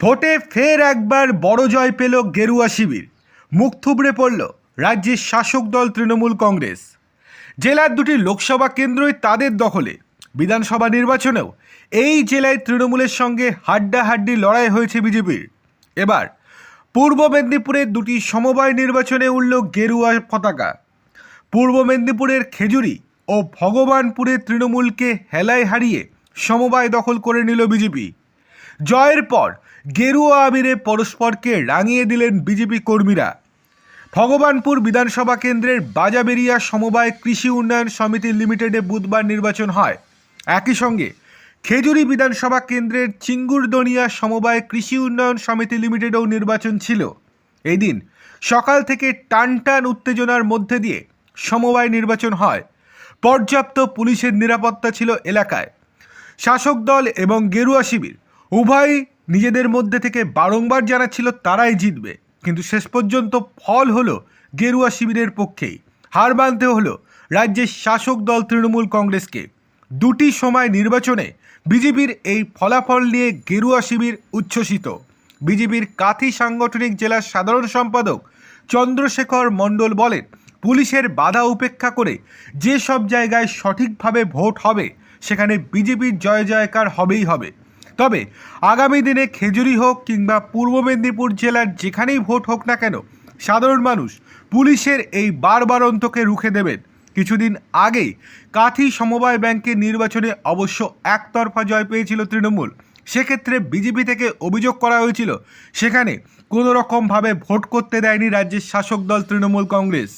ভোটে ফের একবার বড় জয় পেল গেরুয়া শিবির। মুখ থুবড়ে পড়ল রাজ্যের শাসক দল তৃণমূল কংগ্রেস। জেলার দুটি লোকসভা কেন্দ্রই তাদের দখলে। বিধানসভা নির্বাচনেও এই জেলায় তৃণমূলের সঙ্গে হাড্ডাহাড্ডি লড়াই হয়েছে বিজেপির। এবার পূর্ব মেদিনীপুরের দুটি সমবায় নির্বাচনে উঠল গেরুয়া পতাকা। পূর্ব মেদিনীপুরের খেজুরি ও ভগবানপুরে তৃণমূলকে হেলায় হারিয়ে সমবায় দখল করে নিল বিজেপি। জয়ের পর গেরুয়া আবিরে পরস্পরকে রাঙিয়ে দিলেন বিজেপি কর্মীরা। ভগবানপুর বিধানসভা কেন্দ্রের বাজাবেরিয়া সমবায় কৃষি উন্নয়ন সমিতি লিমিটেডে বুধবার নির্বাচন হয়। একই সঙ্গে খেজুরি বিধানসভা কেন্দ্রের চিঙ্গুরদনিয়া সমবায় কৃষি উন্নয়ন সমিতি লিমিটেডেও নির্বাচন ছিল। এই দিন সকাল থেকে টানটান উত্তেজনার মধ্যে দিয়ে সমবায় নির্বাচন হয়। পর্যাপ্ত পুলিশের নিরাপত্তা ছিল এলাকায়। শাসক দল এবং গেরুয়া শিবির উভয়ই নিজেদের মধ্যে থেকে বারংবার যারা ছিল তারাই জিতবে। কিন্তু শেষ পর্যন্ত ফল হলো গেরুয়া শিবিরের পক্ষেই। হার মানতে হলো রাজ্যের শাসক দল তৃণমূল কংগ্রেসকে। দুটি সময় নির্বাচনে বিজেপির এই ফলাফল নিয়ে গেরুয়া শিবির উচ্ছ্বসিত। বিজেপির কাথি সাংগঠনিক জেলার সাধারণ সম্পাদক চন্দ্রশেখর মণ্ডল বলেন, পুলিশের বাধা উপেক্ষা করে যে সব জায়গায় সঠিকভাবে ভোট হবে, সেখানে বিজেপির জয় জয়কার হবেই হবে। তবে আগামী দিনে খেজুরি হোক কিংবা পূর্ব মেদিনীপুর জেলার যেখানেই ভোট হোক না কেন, সাধারণ মানুষ পুলিশের এই বারবারন্তকে রুখে দেবেন। কিছুদিন আগেই কাথি সমবায় ব্যাংকের নির্বাচনে অবশ্য একতরফা জয় পেয়েছিল তৃণমূল। সেক্ষেত্রে বিজেপি থেকে অভিযোগ করা হয়েছিল, সেখানে কোনো রকমভাবে ভোট করতে দেয়নি রাজ্যের শাসক দল তৃণমূল কংগ্রেস।